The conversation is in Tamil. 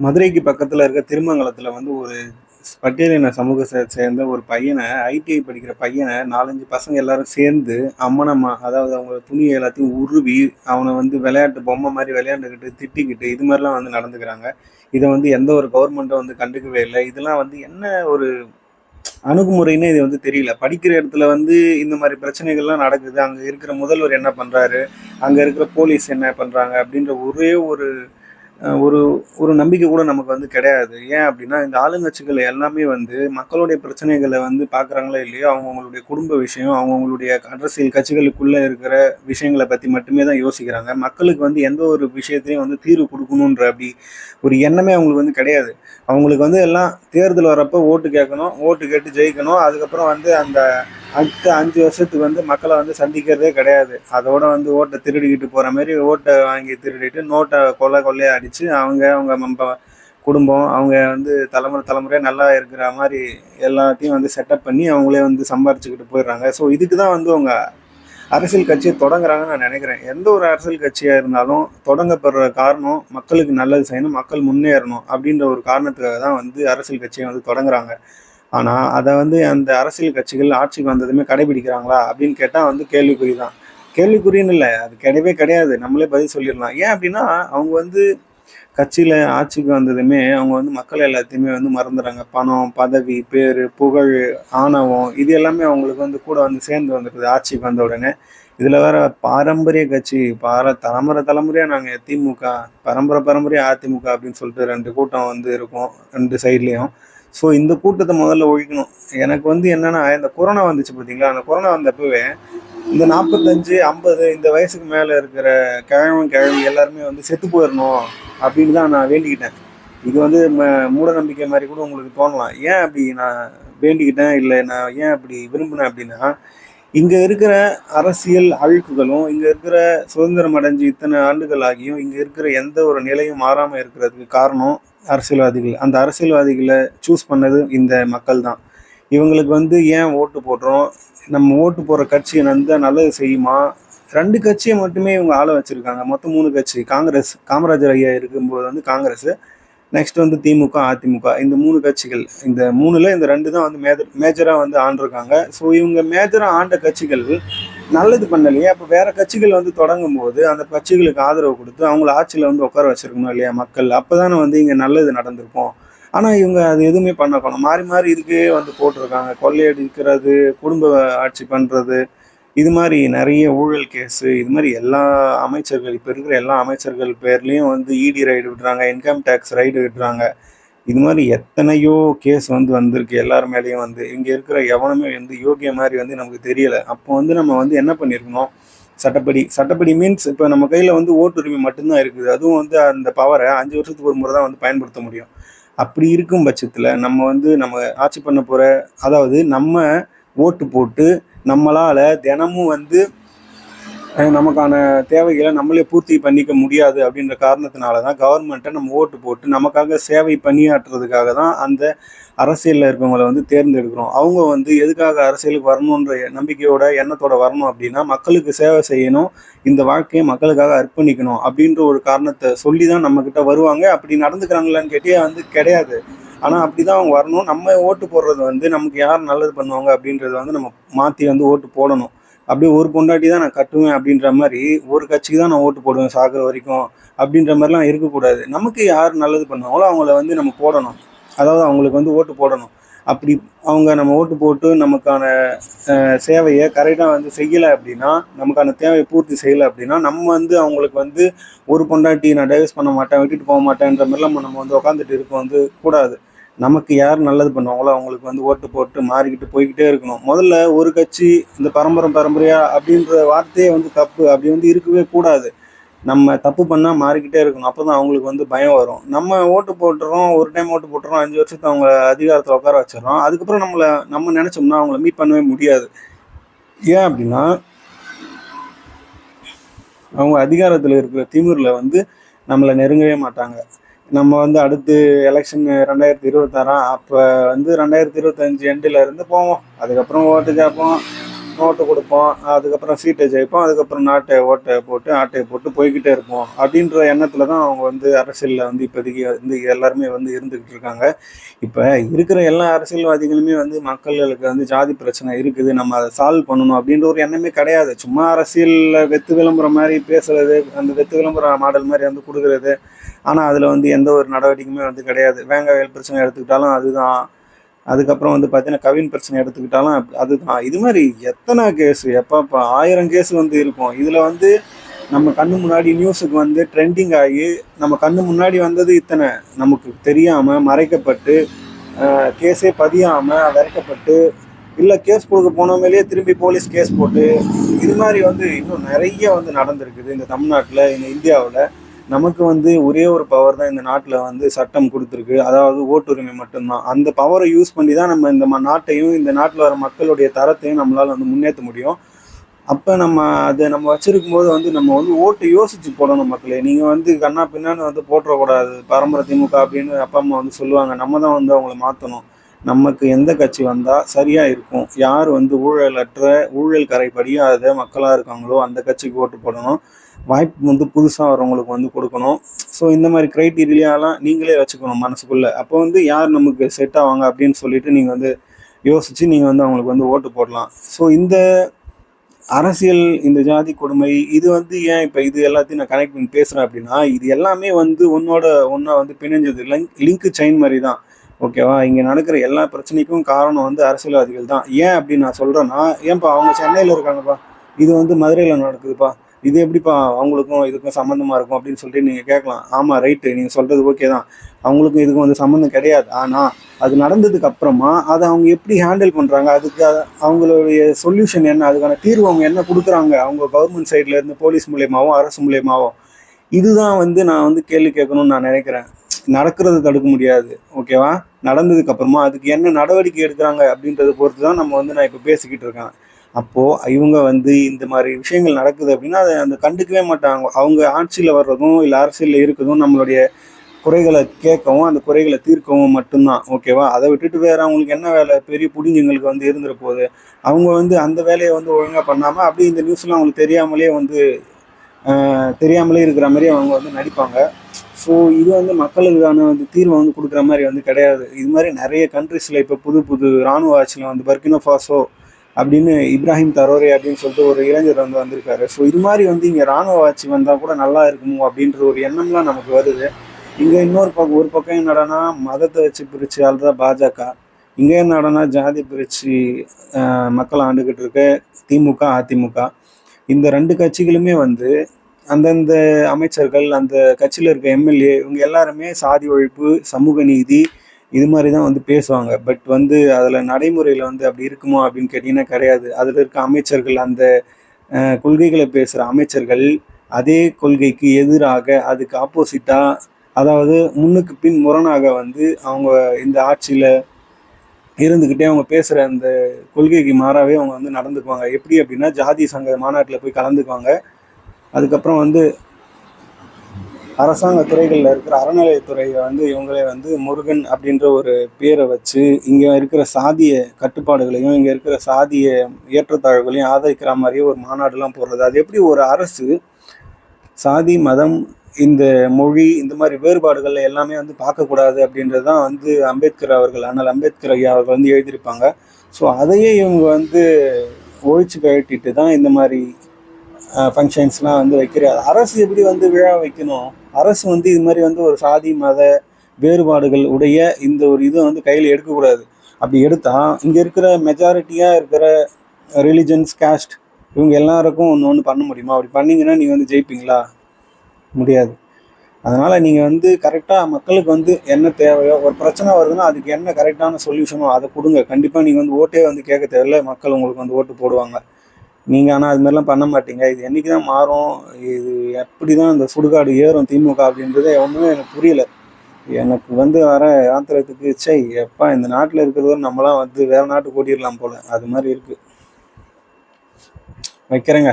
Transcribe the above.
மதுரைக்கு பக்கத்தில் இருக்க திருமங்கலத்தில் வந்து ஒரு பட்டியலின சமூக சேர்ந்த ஒரு பையனை ஐடிஐ படிக்கிற பையனை நாலஞ்சு பசங்க எல்லாரும் சேர்ந்து அம்மனம்மா அதாவது அவங்க துணியை எல்லாத்தையும் உருவி அவனை வந்து விளையாட்டு பொம்மை மாதிரி விளையாண்டுக்கிட்டு திட்டிக்கிட்டு இது மாதிரிலாம் வந்து நடந்துக்கிறாங்க. இதை வந்து எந்த ஒரு கவர்மெண்ட்டும் வந்து கண்டுக்கவே இல்லை. இதெல்லாம் வந்து என்ன ஒரு அணுகுமுறைன்னு இது வந்து தெரியல. படிக்கிற இடத்துல வந்து இந்த மாதிரி பிரச்சனைகள்லாம் நடக்குது. அங்கே இருக்கிற முதல்வர் என்ன பண்ணுறாரு அங்கே இருக்கிற போலீஸ் என்ன பண்ணுறாங்க அப்படின்ற ஒரே ஒரு ஒரு ஒரு நம்பிக்கை கூட நமக்கு வந்து கிடையாது. ஏன் அப்படின்னா இந்த ஆளுங்கட்சிகள் எல்லாமே வந்து மக்களுடைய பிரச்சனைகளை வந்து பார்க்குறாங்களோ இல்லையோ அவங்கவுங்களுடைய குடும்ப விஷயம் அவங்கவுங்களுடைய அரசியல் கட்சிகளுக்குள்ளே இருக்கிற விஷயங்களை பற்றி மட்டுமே தான் யோசிக்கிறாங்க. மக்களுக்கு வந்து எந்த ஒரு விஷயத்தையும் வந்து தீர்வு கொடுக்கணுன்ற அப்படி ஒரு எண்ணமே அவங்களுக்கு வந்து கிடையாது. அவங்களுக்கு வந்து எல்லாம் தேர்தல் வரப்போ ஓட்டு கேட்கணும் ஓட்டு கேட்டு ஜெயிக்கணும் அதுக்கப்புறம் வந்து அந்த அடுத்த அஞ்சு வருஷத்துக்கு வந்து மக்களை வந்து சந்திக்கிறதே கிடையாது. அதோட வந்து ஓட்டை திருடிக்கிட்டு போகிற மாதிரி ஓட்டை வாங்கி திருடிட்டு நோட்டை கொலை கொள்ளையா அடித்து அவங்க அவங்க குடும்பம் அவங்க வந்து தலைமுறை தலைமுறையாக நல்லா இருக்கிற மாதிரி எல்லாத்தையும் வந்து செட்டப் பண்ணி அவங்களே வந்து சம்பாரிச்சுக்கிட்டு போயிடுறாங்க. ஸோ இதுக்கு தான் வந்து அவங்க அரசியல் கட்சியை தொடங்குறாங்கன்னு நான் நினைக்கிறேன். எந்த ஒரு அரசியல் கட்சியாக இருந்தாலும் தொடங்கப்படுற காரணம் மக்களுக்கு நல்லது செய்யணும் மக்கள் முன்னேறணும் அப்படின்ற ஒரு காரணத்துக்காக தான் வந்து அரசியல் கட்சியை வந்து தொடங்குறாங்க. ஆனால் அதை வந்து அந்த அரசியல் கட்சிகள் ஆட்சிக்கு வந்ததுமே கடைபிடிக்கிறாங்களா அப்படின்னு கேட்டால் வந்து கேள்விக்குறி தான் கேள்விக்குறின்னு இல்லை அது கிடையவே கிடையாது. நம்மளே பதில் சொல்லிடலாம். ஏன் அப்படின்னா அவங்க வந்து கட்சியில் ஆட்சிக்கு வந்ததுமே அவங்க வந்து மக்கள் எல்லாத்தையுமே வந்து மறந்துடுறாங்க. பணம் பதவி பேர் புகழ் ஆணவம் இது எல்லாமே அவங்களுக்கு வந்து கூட வந்து சேர்ந்து வந்துடுது ஆட்சிக்கு வந்த உடனே. இதில் வேற பாரம்பரிய கட்சி பார தலைமுறை தலைமுறையாக நாங்கள் திமுக பரம்பரை பரம்பரையாக அதிமுக அப்படின்னு சொல்லிட்டு ரெண்டு கூட்டம் வந்து இருக்கும் ரெண்டு சைட்லேயும் ஸோ இந்த கூட்டத்தை முதல்ல ஒழிக்கணும். எனக்கு வந்து என்னன்னா இந்த கொரோனா வந்துச்சு பார்த்தீங்களா அந்த கொரோனா வந்தப்பவே இந்த நாற்பத்தஞ்சு ஐம்பது இந்த வயசுக்கு மேலே இருக்கிற கிழவன் கிழவி எல்லாருமே வந்து செத்து போயிடணும் அப்படின்னு தான் நான் வேண்டிக்கிட்டேன். இது வந்து ம- மூட நம்பிக்கை மாதிரி கூட உங்களுக்கு தோணலாம். ஏன் அப்படி நான் வேண்டிக்கிட்டேன்? இல்லை நான் ஏன் அப்படி விரும்பினேன் அப்படின்னா இங்கே இருக்கிற அரசியல் அழுக்குகளும் இங்கே இருக்கிற சுதந்திரம் அடைஞ்சு இத்தனை ஆண்டுகள் ஆகியும் இங்கே இருக்கிற எந்த ஒரு நிலையும் மாறாமல் இருக்கிறதுக்கு காரணம் அரசியல்வாதிகள். அந்த அரசியல்வாதிகளை சூஸ் பண்ணது இந்த மக்கள் தான். இவங்களுக்கு வந்து ஏன் ஓட்டு போடுறோம்? நம்ம ஓட்டு போடுற கட்சி வந்து நல்லது செய்யுமா? ரெண்டு கட்சியை மட்டுமே இவங்க ஆள வச்சுருக்காங்க. மொத்தம் மூணு கட்சி. காங்கிரஸ் காமராஜர் ஐயா இருக்கும்போது வந்து காங்கிரஸ். நெக்ஸ்ட் வந்து திமுக அதிமுக. இந்த மூணு கட்சிகள் இந்த மூணுல இந்த ரெண்டு தான் வந்து மேஜர் மேஜராக வந்து ஆண்டிருக்காங்க. ஸோ இவங்க மேஜராக ஆண்ட கட்சிகள் நல்லது பண்ணலையே. அப்போ வேற கட்சிகள் வந்து தொடங்கும் போது அந்த கட்சிகளுக்கு ஆதரவு கொடுத்து அவங்கள ஆட்சியில் வந்து உட்கார வச்சிருக்கணும் இல்லையா மக்கள்? அப்போதானே வந்து இங்கே நல்லது நடந்திருக்கும். ஆனால் இவங்க அது எதுவுமே பண்ணக்கணும் மாறி மாறி இதுக்கே வந்து போட்டிருக்காங்க. கொள்ளையடிக்கிறது குடும்ப ஆட்சி பண்ணுறது இது மாதிரி நிறைய ஊழல் கேஸு இது மாதிரி எல்லா அமைச்சர்கள் இப்போ இருக்கிற எல்லா அமைச்சர்கள் பேர்லேயும் வந்து இடி ரைடு விடுறாங்க இன்கம் டேக்ஸ் ரைடு விடுறாங்க. இது மாதிரி எத்தனையோ கேஸ் வந்து வந்திருக்கு எல்லார் மேலேயும் வந்து. இங்கே இருக்கிற எவனுமே வந்து யோகிய மாதிரி வந்து நமக்கு தெரியலை. அப்போ வந்து நம்ம வந்து என்ன பண்ணியிருக்கணும் சட்டப்படி சட்டப்படி மீன்ஸ் இப்போ நம்ம கையில் வந்து ஓட்டுரிமை மட்டும்தான் இருக்குது. அதுவும் வந்து அந்த பவரை அஞ்சு வருஷத்துக்கு ஒரு முறை தான் வந்து பயன்படுத்த முடியும். அப்படி இருக்கும் பட்சத்தில் நம்ம வந்து நம்ம ஆட்சி பண்ண போகிற அதாவது நம்ம ஓட்டு போட்டு நம்மளால் தினமும் வந்து நமக்கான தேவைகளை நம்மளே பூர்த்தி பண்ணிக்க முடியாது அப்படின்ற காரணத்தினால தான் கவர்மெண்ட்டை நம்ம ஓட்டு போட்டு நமக்காக சேவை பணியாற்றுறதுக்காக தான் அந்த அரசியலில் இருக்கவங்களை வந்து தேர்ந்தெடுக்கிறோம். அவங்க வந்து எதுக்காக அரசியலுக்கு வரணுன்ற நம்பிக்கையோட எண்ணத்தோட வரணும் அப்படின்னா மக்களுக்கு சேவை செய்யணும் இந்த வாழ்க்கையை மக்களுக்காக அர்ப்பணிக்கணும் அப்படின்ற ஒரு காரணத்தை சொல்லி தான் நம்மக்கிட்ட வருவாங்க. அப்படி நடந்துக்கிறாங்களான்னு கேட்டியே வந்து கிடையாது. ஆனால் அப்படி தான் அவங்க வரணும். நம்ம ஓட்டு போடுறது வந்து நமக்கு யார் நல்லது பண்ணுவாங்க அப்படின்றத வந்து நம்ம மாற்றி வந்து ஓட்டு போடணும். அப்படியே ஒரு பொண்டாட்டி தான் நான் கட்டுவேன் அப்படின்ற மாதிரி ஒரு கட்சிக்கு தான் நான் ஓட்டு போடுவேன் சாகிற வரைக்கும் அப்படின்ற மாதிரிலாம் இருக்கக்கூடாது. நமக்கு யார் நல்லது பண்ணுவாங்களோ அவங்கள வந்து நம்ம போடணும். அதாவது அவங்களுக்கு வந்து ஓட்டு போடணும். அப்படி அவங்க நம்ம ஓட்டு போட்டு நமக்கான சேவையை கரெக்டாக வந்து செய்யலை அப்படின்னா நமக்கான தேவையை பூர்த்தி செய்யலை அப்படின்னா நம்ம வந்து அவங்களுக்கு வந்து ஒரு பொண்டாட்டி நான் டைவர்ஸ் பண்ண மாட்டேன் விட்டுட்டு போக மாட்டேன்ற மாதிரிலாம் நம்ம வந்து உட்காந்துட்டு இருக்க வந்து கூடாது. நமக்கு யார் நல்லது பண்ணுவாங்களோ அவங்களுக்கு வந்து ஓட்டு போட்டு மாறிக்கிட்டு போய்கிட்டே இருக்கணும். முதல்ல ஒரு கட்சி இந்த பரம்பரை பரம்பரையா அப்படின்ற வார்த்தையே வந்து தப்பு. அப்படி வந்து இருக்கவே கூடாது. நம்ம தப்பு பண்ணால் மாறிக்கிட்டே இருக்கணும். அப்போ தான் அவங்களுக்கு வந்து பயம் வரும். நம்ம ஓட்டு போட்டுறோம் ஒரு டைம் ஓட்டு போட்டுறோம் அஞ்சு வருஷத்தை அவங்க அதிகாரத்தில் உட்கார வச்சிடறோம். அதுக்கப்புறம் நம்மளை நம்ம நினச்சோம்னா அவங்கள மீட் பண்ணவே முடியாது. ஏன் அப்படின்னா அவங்க அதிகாரத்தில் இருக்கிற திமிரில் வந்து நம்மளை நெருங்கவே மாட்டாங்க. நம்ம வந்து அடுத்து எலெக்ஷன் ரெண்டாயிரத்தி இருபத்தாறாம் அப்போ வந்து ரெண்டாயிரத்தி இருபத்தஞ்சு எண்டில் இருந்து போவோம். அதுக்கப்புறம் ஓட்டு கேட்போம் ஓட்டு கொடுப்போம் அதுக்கப்புறம் சீட்டை ஜெயிப்போம் அதுக்கப்புறம் நாட்டை ஓட்டை போட்டு ஆட்டையை போட்டு போய்கிட்டே இருப்போம். அப்படின்ற எண்ணத்தில் தான் அவங்க வந்து அரசியலில் வந்து இப்போதைக்கு வந்து எல்லாருமே வந்து இருந்துக்கிட்டு இருக்காங்க. இப்போ இருக்கிற எல்லா அரசியல்வாதிகளுமே வந்து மக்களுக்கு வந்து ஜாதி பிரச்சனை இருக்குது நம்ம அதை சால்வ் பண்ணணும் அப்படின்ற ஒரு எண்ணமே கிடையாது. சும்மா அரசியலில் வெத்து விளம்பரம் மாதிரி பேசுறது அந்த வெத்து விளம்பர மாடல் மாதிரி வந்து கொடுக்குறது ஆனால் அதில் வந்து எந்த ஒரு நடவடிக்கையுமே வந்து கிடையாது. வேங்காயல் பிரச்சனை எடுத்துக்கிட்டாலும் அதுதான். அதுக்கப்புறம் வந்து பார்த்தீங்கன்னா கவின் பிரச்சனை எடுத்துக்கிட்டாலும் அதுதான். இது மாதிரி எத்தனை கேஸ் எப்போ ஆயிரம் கேஸ் வந்து இருக்கும். இதில் வந்து நம்ம கண்ணு முன்னாடி நியூஸுக்கு வந்து ட்ரெண்டிங் ஆகி நம்ம கண்ணு முன்னாடி வந்தது இத்தனை. நமக்கு தெரியாமல் மறைக்கப்பட்டு கேஸே பதியாமல் விரட்டப்பட்டு இல்லை கேஸ் கொடுக்க போனோமேலேயே திரும்பி போலீஸ் கேஸ் போட்டு இது மாதிரி வந்து இன்னும் நிறைய வந்து நடந்திருக்குது. இந்த தமிழ்நாட்டில் இந்த இந்தியாவில். நமக்கு வந்து ஒரே ஒரு பவர் தான் இந்த நாட்டில் வந்து சட்டம் கொடுத்துருக்கு. அதாவது ஓட்டுரிமை மட்டும்தான். அந்த பவரை யூஸ் பண்ணி தான் நம்ம இந்த ம- நாட்டையும் இந்த நாட்டில் வர மக்களுடைய தரத்தையும் நம்மளால் வந்து முன்னேற்ற முடியும். அப்போ நம்ம அதை நம்ம வச்சிருக்கும் போது வந்து நம்ம வந்து ஓட்டு யோசிச்சு போடணும் மக்களே. நீங்கள் வந்து கண்ணா பின்னான்னு வந்து போட்டுறக்கூடாது. பரம்பரை திமுக அப்படின்னு அப்பா அம்மா வந்து சொல்லுவாங்க. நம்ம தான் வந்து அவங்கள மாற்றணும் நமக்கு எந்த கட்சி வந்தால் சரியாக இருக்கும். யார் வந்து ஊழலற்ற ஊழல் கரைப்படியாத மக்களாக இருக்காங்களோ அந்த கட்சிக்கு ஓட்டு போடணும். வாய்ப்பு வந்து புதுசாக வரவங்களுக்கு வந்து கொடுக்கணும். ஸோ இந்த மாதிரி க்ரைட்டீரியாலாம் நீங்களே வச்சுக்கணும் மனசுக்குள்ளே. அப்போ வந்து யார் நமக்கு செட் ஆவாங்க அப்படின்னு சொல்லிட்டு நீங்கள் வந்து யோசித்து நீங்கள் வந்து அவங்களுக்கு வந்து ஓட்டு போடலாம். ஸோ இந்த அரசியல் இந்த ஜாதி கொடுமை இது வந்து ஏன் இப்போ இது எல்லாத்தையும் நான் கனெக்ட் பண்ணி பேசுகிறேன் அப்படின்னா இது எல்லாமே வந்து உன்னோட ஒன்றா வந்து பிணைஞ்சது. லிங்க் லிங்க் செயின் மாதிரி தான் ஓகேவா? இங்கே நடக்கிற எல்லா பிரச்சனைக்கும் காரணம் வந்து அரசியல்வாதிகள் தான் ஏன் அப்படி நான் சொல்கிறேன்னா ஏன்ப்பா அவங்க சென்னையில் இருக்காங்கப்பா. இது வந்து மதுரையில் நடக்குதுப்பா. இது எப்படிப்பா அவங்களுக்கும் இதுக்கும் சம்மந்தமாக இருக்கும் அப்படின்னு சொல்லிட்டு நீங்கள் கேட்கலாம். ஆமாம் ரைட்டு நீங்கள் சொல்கிறது ஓகே தான். அவங்களுக்கும் இதுக்கும் வந்து சம்மந்தம் கிடையாது. ஆனால் அது நடந்ததுக்கு அப்புறமா அதை அவங்க எப்படி ஹேண்டில் பண்ணுறாங்க அதுக்கு அவங்களுடைய சொல்யூஷன் என்ன? அதுக்கான தீர்வு அவங்க என்ன கொடுக்குறாங்க? அவங்க கவர்மெண்ட் சைட்லேருந்து போலீஸ் மூலியமாகவும் அரசு மூலியமாகவும் இதுதான் வந்து நான் வந்து கேள்வி கேட்கணும்னு நான் நினைக்கிறேன். நடக்கிறத தடுக்க முடியாது ஓகேவா? நடந்ததுக்கு அப்புறமா அதுக்கு என்ன நடவடிக்கை எடுக்கிறாங்க அப்படின்றத பொறுத்து தான் நம்ம வந்து நான் இப்போ பேசிக்கிட்டு இருக்கேன். அப்போது இவங்க வந்து இந்த மாதிரி விஷயங்கள் நடக்குது அப்படின்னா அதை அந்த கண்டுக்கவே மாட்டாங்க. அவங்க ஆட்சியில் வர்றதும் இல்லை அரசியலில் இருக்கிறதும் நம்மளுடைய குறைகளை கேட்கவும் அந்த குறைகளை தீர்க்கவும் மட்டும்தான் ஓகேவா? அதை விட்டுட்டு வேறு அவங்களுக்கு என்ன வேலை? பெரிய புடிஞ்சங்களுக்கு வந்து இருந்துற போகுது அவங்க வந்து அந்த வேலையை வந்து ஒழுங்காக பண்ணாமல் அப்படியே இந்த நியூஸ்லாம் அவங்களுக்கு தெரியாமலே வந்து தெரியாமலே இருக்கிற மாதிரி அவங்க வந்து நடிப்பாங்க. ஸோ இது வந்து மக்களுக்கான வந்து தீர்வை வந்து கொடுக்குற மாதிரி வந்து கிடையாது. இது மாதிரி நிறைய கண்ட்ரிஸில் இப்போ புது புது இராணுவ ஆட்சியில் வந்து பர்கினோ ஃபாசோ அப்படின்னு இப்ராஹிம் தரோரே அப்படின்னு சொல்லிட்டு ஒரு இளைஞர் வந்து வந்திருக்காரு. ஸோ இது மாதிரி வந்து இங்கே இராணுவ ஆட்சி வந்தால் கூட நல்லா இருக்குமோ அப்படின்ற ஒரு எண்ணம்லாம் நமக்கு வருது. இங்கே இன்னொரு பக்கம் ஒரு பக்கம் என்னடானா மதத்தை வச்சு பிரித்து ஆள்ற பாஜக. இங்கே என்னடானா ஜாதி பிரித்து மக்களை ஆண்டுகிட்டு இருக்க. திமுக அதிமுக. இந்த ரெண்டு கட்சிகளுமே வந்து அந்தந்த அமைச்சர்கள் அந்த கட்சியில் இருக்க எம்எல்ஏ இவங்க எல்லாருமே சாதி ஒழிப்பு சமூக நீதி இது மாதிரி தான் வந்து பேசுவாங்க. பட் வந்து அதில் நடைமுறையில் வந்து அப்படி இருக்குமா அப்படின்னு கேட்டிங்கன்னா கிடையாது. அதில் இருக்க அமைச்சர்கள் அந்த கொள்கைகளை பேசுகிற அமைச்சர்கள் அதே கொள்கைக்கு எதிராக அதுக்கு ஆப்போசிட்டாக அதாவது முன்னுக்கு பின் முரணாக வந்து அவங்க இந்த ஆட்சியில் இருந்துக்கிட்டே அவங்க பேசுகிற அந்த கொள்கைக்கு மாறாவே அவங்க வந்து நடந்துக்குவாங்க. எப்படி அப்படின்னா ஜாதி சங்க மாநாட்டில் போய் கலந்துக்குவாங்க. அதுக்கப்புறம் வந்து அரசாங்க துறைகளில் இருக்கிற அறநிலையத்துறையை வந்து இவங்களே வந்து முருகன் அப்படின்ற ஒரு பேரை வச்சு இங்கே இருக்கிற சாதிய கட்டுப்பாடுகளையும் இங்கே இருக்கிற சாதிய ஏற்றத்தாழ்வுகளையும் ஆதரிக்கிற மாதிரியே ஒரு மாநாடுலாம் போடுறது. அது எப்படி ஒரு அரசு சாதி மதம் இந்த மொழி இந்த மாதிரி வேறுபாடுகள் எல்லாமே வந்து பார்க்கக்கூடாது அப்படின்றது தான் வந்து அம்பேத்கர் அவர்கள் ஆனால் அம்பேத்கர் ஐயா அவர்கள் வந்து எழுதியிருப்பாங்க. ஸோ அதையே இவங்க வந்து ஒழிச்சு கழட்டிட்டு தான் இந்த மாதிரி ஃபங்க்ஷன்ஸ்லாம் வந்து வைக்கிறார். அரசு எப்படி வந்து விழா வைக்கணும்? அரசு வந்து இது மாதிரி வந்து ஒரு சாதி மத வேறுபாடுகள் உடைய இந்த ஒரு இதை வந்து கையில் எடுக்கக்கூடாது. அப்படி எடுத்தால் இங்கே இருக்கிற மெஜாரிட்டியாக இருக்கிற ரிலிஜன்ஸ் காஸ்ட் இவங்க எல்லாருக்கும் ஒன்று ஒன்று பண்ண முடியுமா? அப்படி பண்ணிங்கன்னா நீங்கள் வந்து ஜெயிப்பீங்களா? முடியாது. அதனால் நீங்கள் வந்து கரெக்டாக மக்களுக்கு வந்து என்ன தேவையோ ஒரு பிரச்சனை வருதுன்னா அதுக்கு என்ன கரெக்டான சொல்யூஷனோ அதை கொடுங்க. கண்டிப்பாக நீங்கள் வந்து ஓட்டே வந்து கேட்க தேவையில்ல. மக்கள் உங்களுக்கு வந்து ஓட்டு போடுவாங்க. நீங்கள் ஆனால் அது மாதிரிலாம் பண்ண மாட்டீங்க. இது என்றைக்கு தான் மாறும்? இது எப்படி தான் இந்த சுடுகாடு ஏறும் திமுக அப்படின்றதே ஒன்றுமே எனக்கு புரியல. எனக்கு வந்து வர ஆத்திரத்துக்கு சை எப்பா இந்த நாட்டில் இருக்கிறத நம்மளாம் வந்து வேறு நாட்டுக்கு ஓட்டிடலாம் போல். அது மாதிரி இருக்குது வைக்கிறேங்க.